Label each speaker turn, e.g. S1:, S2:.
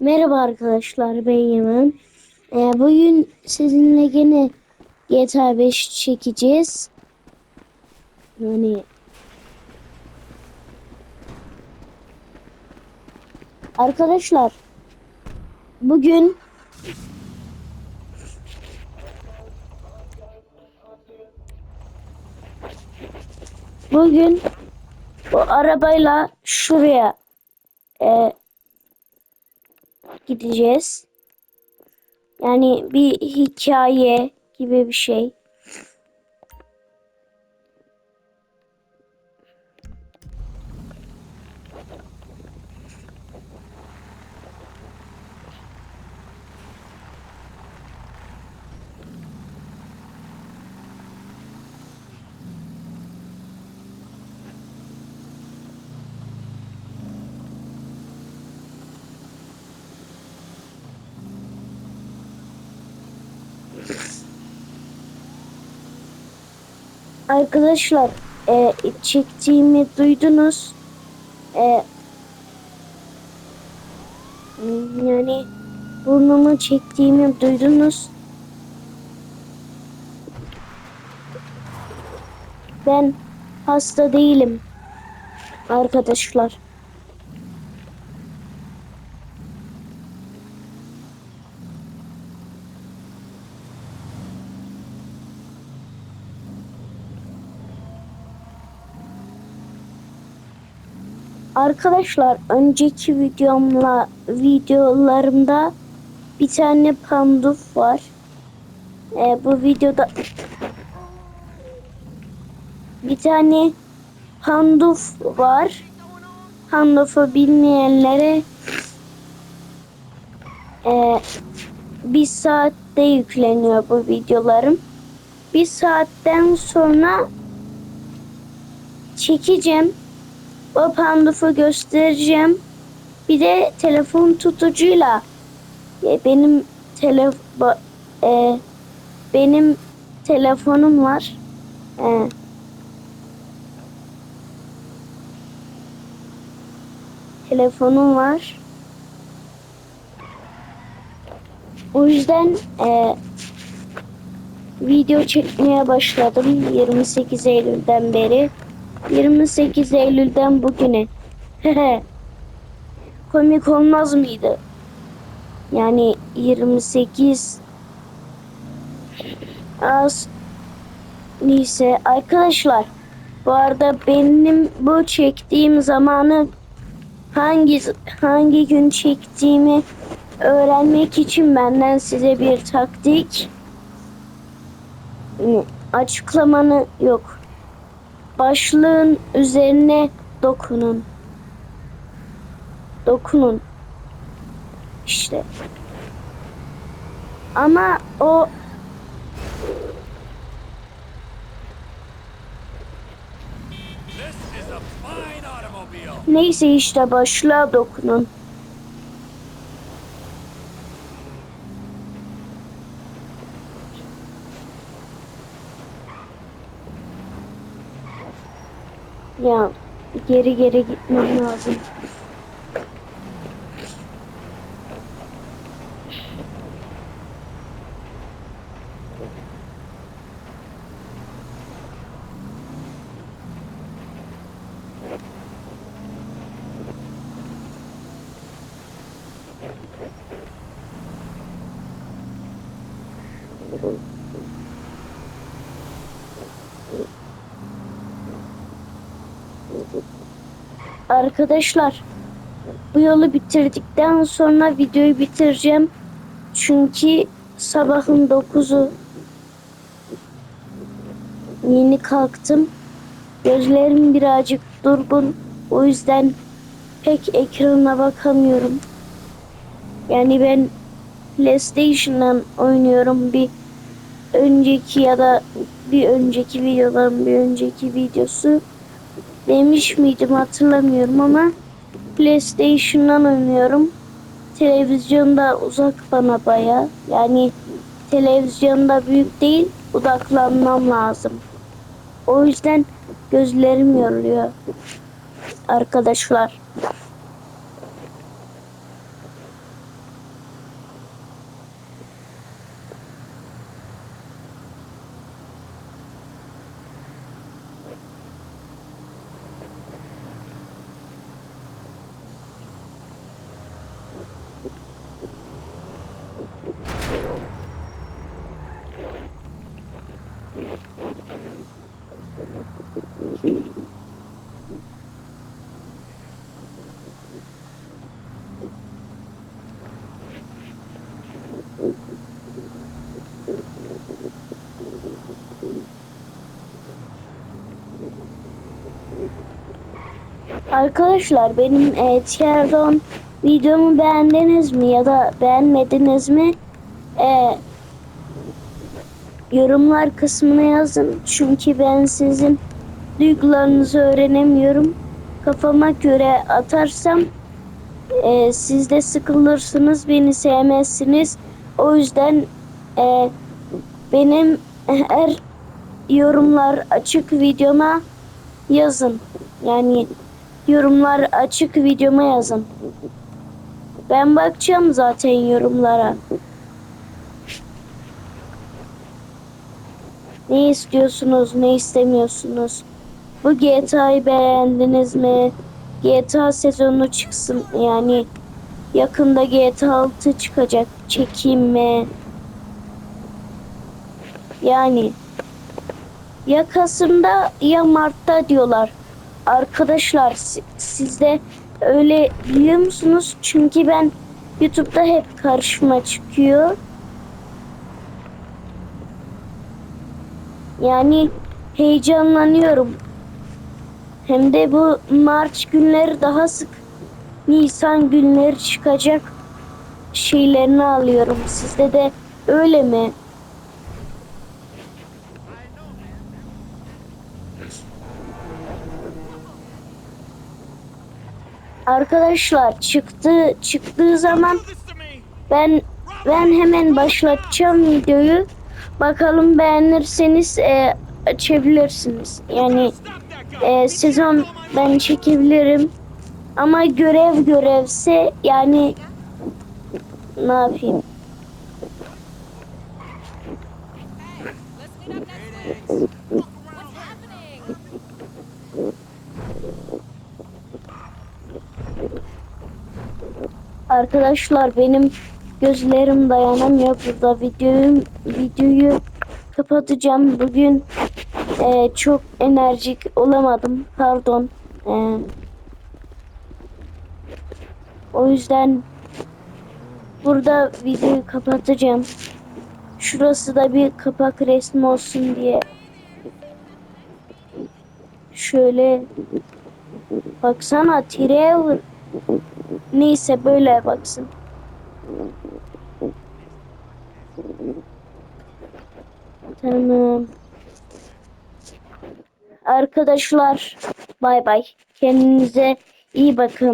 S1: Merhaba arkadaşlar ben Yaman. Ee, bugün sizinle yine GTA 5 çekeceğiz. Yani Arkadaşlar bugün bugün bu arabayla şuraya e, gideceğiz. Yani bir hikaye gibi bir şey. Arkadaşlar e, çektiğimi duydunuz. E, yani burnumu çektiğimi duydunuz. Ben hasta değilim arkadaşlar. Arkadaşlar önceki videomla videolarımda bir tane panduf var. Ee, bu videoda bir tane panduf var. Pandufu bilmeyenlere e, bir saatte yükleniyor bu videolarım. Bir saatten sonra çekeceğim. O pandufu göstereceğim. Bir de telefon tutucuyla e, benim telef e, benim telefonum var. E, telefonum var. O yüzden e, video çekmeye başladım 28 Eylül'den beri. 28 Eylül'den bugüne. Komik olmaz mıydı? Yani 28 az neyse arkadaşlar bu arada benim bu çektiğim zamanı hangi hangi gün çektiğimi öğrenmek için benden size bir taktik açıklamanı yok başlığın üzerine dokunun. Dokunun. İşte. Ama o Neyse işte başlığa dokunun. Ya geri geri gitmem lazım. Arkadaşlar bu yolu bitirdikten sonra videoyu bitireceğim. Çünkü sabahın 9'u yeni kalktım. Gözlerim birazcık durgun. O yüzden pek ekrana bakamıyorum. Yani ben PlayStation'dan oynuyorum. Bir önceki ya da bir önceki videoların bir önceki videosu demiş miydim hatırlamıyorum ama PlayStation'dan oynuyorum. Televizyonda uzak bana baya. Yani televizyonda büyük değil odaklanmam lazım. O yüzden gözlerim yoruluyor. Arkadaşlar. Arkadaşlar benim e, videomu beğendiniz mi ya da beğenmediniz mi? E, yorumlar kısmına yazın. Çünkü ben sizin duygularınızı öğrenemiyorum. Kafama göre atarsam e, siz de sıkılırsınız, beni sevmezsiniz. O yüzden e, benim her yorumlar açık videoma yazın. Yani yorumlar açık videoma yazın. Ben bakacağım zaten yorumlara. Ne istiyorsunuz, ne istemiyorsunuz? Bu GTA'yı beğendiniz mi? GTA sezonu çıksın yani yakında GTA 6 çıkacak. Çekeyim mi? Yani ya Kasım'da ya Mart'ta diyorlar. Arkadaşlar si- siz de öyle biliyor musunuz? Çünkü ben YouTube'da hep karşıma çıkıyor. Yani heyecanlanıyorum. Hem de bu Mart günleri daha sık Nisan günleri çıkacak şeylerini alıyorum. Sizde de öyle mi? Arkadaşlar çıktı çıktığı zaman ben ben hemen başlatacağım videoyu. Bakalım beğenirseniz e, açabilirsiniz. Yani e, sezon ben çekebilirim. Ama görev görevse yani ne yapayım? Arkadaşlar benim gözlerim dayanamıyor burada videoyu videoyu kapatacağım. Bugün e, çok enerjik olamadım. Pardon. E, o yüzden burada videoyu kapatacağım. Şurası da bir kapak resmi olsun diye şöyle baksana Trevor Neyse böyle baksın. Tamam. Arkadaşlar bay bay. Kendinize iyi bakın.